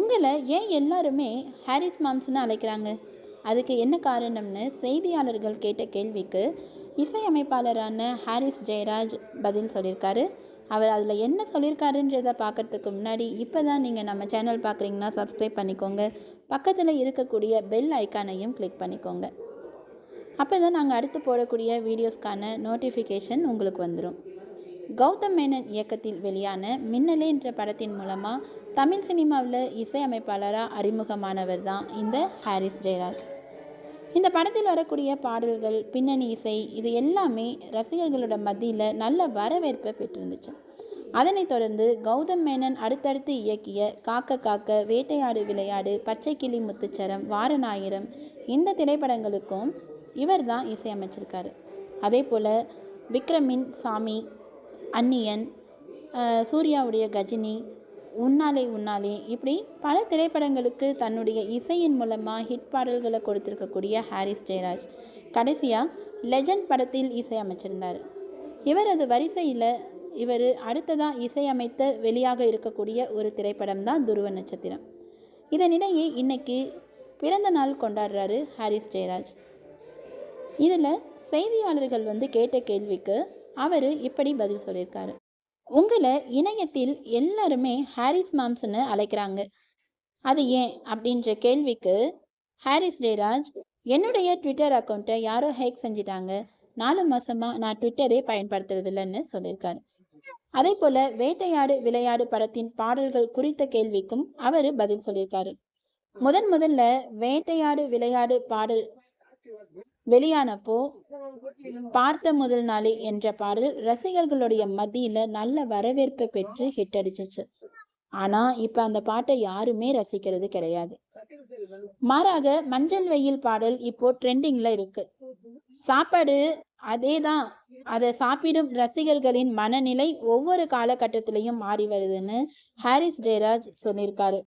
உங்களை ஏன் எல்லாருமே ஹாரிஸ் மாம்ஸ்னு அழைக்கிறாங்க? அதுக்கு என்ன காரணம்னு செய்தியாளர்கள் கேட்ட கேள்விக்கு இசையமைப்பாளரான ஹாரிஸ் ஜெயராஜ் பதில் சொல்லியிருக்காரு. அவர் அதில் என்ன சொல்லியிருக்காருன்றதை பார்க்கறதுக்கு முன்னாடி இப்போ தான் நீங்கள் நம்ம சேனல் பார்க்குறீங்கன்னா சப்ஸ்கிரைப் பண்ணிக்கோங்க. பக்கத்தில் இருக்கக்கூடிய பெல் ஐக்கானையும் கிளிக் பண்ணிக்கோங்க. அப்போ தான் நாங்கள் அடுத்து போடக்கூடிய வீடியோஸ்க்கான நோட்டிஃபிகேஷன் உங்களுக்கு வந்துடும் கௌதம் மேனன் இயக்கத்தில் வெளியான மின்னலே என்ற படத்தின் மூலமாக தமிழ் சினிமாவில் இசையமைப்பாளராக அறிமுகமானவர் தான் இந்த ஹாரிஸ் ஜெயராஜ். இந்த படத்தில் வரக்கூடிய பாடல்கள் பின்னணி இசை இது எல்லாமே ரசிகர்களோட மத்தியில் நல்ல வரவேற்பை பெற்றிருந்துச்சு. அதனைத் தொடர்ந்து கௌதம் மேனன் அடுத்தடுத்து இயக்கிய காக்க காக்க வேட்டையாடு விளையாடு பச்சை கிளி முத்துச்சரம் வாரநாயிரம் இந்த திரைப்படங்களுக்கும் இவர் தான் இசையமைச்சிருக்காரு. அதே போல் விக்ரமின் சாமி அந்நியன் சூர்யாவுடைய கஜினி உன்னாலே உன்னாலே இப்படி பல திரைப்படங்களுக்கு தன்னுடைய இசையின் மூலமாக ஹிட் பாடல்களை கொடுத்திருக்கக்கூடிய ஹாரிஸ் ஜெயராஜ். கடைசியாக லெஜண்ட் படத்தில் இசையமைச்சிருந்தார் இவரது வரிசையில் இவர் அடுத்ததாக இசையமைத்த வெளியாக இருக்கக்கூடிய ஒரு திரைப்படம் தான் துருவ நட்சத்திரம். இதனிடையே இன்னைக்கு பிறந்த நாள் கொண்டாடுறாரு ஹாரிஸ் ஜெயராஜ். இதில் செய்தியாளர்கள் வந்து கேட்ட கேள்விக்கு அவர் இப்படி பதில் சொல்லியிருக்காரு. உங்களை இணையத்தில் எல்லாருமே ஹாரிஸ் மாம்ஸ்னு அழைக்கிறாங்க. அது ஏன்? அப்படின்ற கேள்விக்கு ஹாரிஸ் ஜெயராஜ் என்னுடைய ட்விட்டர் அக்கௌண்ட்டை யாரோ ஹேக் செஞ்சிட்டாங்க. நாலு மாசமாக நான் ட்விட்டரே பயன்படுத்துறது இல்லைன்னு சொல்லியிருக்காரு. அதே போல வேட்டையாடு விளையாடு படத்தின் பாடல்கள் குறித்த கேள்விக்கும் அவர் பதில் சொல்லியிருக்காரு. முதன் முதல்ல வேட்டையாடு விளையாடு பாடல் வெளியானப்போ பார்த்த முதல் நாளே என்ற பாடல் ரசிகர்களுடைய மத்தியில நல்ல வரவேற்பை பெற்று ஹிட் அடிச்சிச்சு. ஆனா இப்ப அந்த பாட்டை யாருமே ரசிக்கிறது கிடையாது. மாறாக மஞ்சள் வெயில் பாடல் இப்போ ட்ரெண்டிங்ல இருக்கு. சாப்பாடு அதேதான். அதை சாப்பிடும் ரசிகர்களின் மனநிலை ஒவ்வொரு காலகட்டத்திலையும் மாறி வருதுன்னு ஹாரிஸ் ஜெயராஜ் சொல்லியிருக்காரு.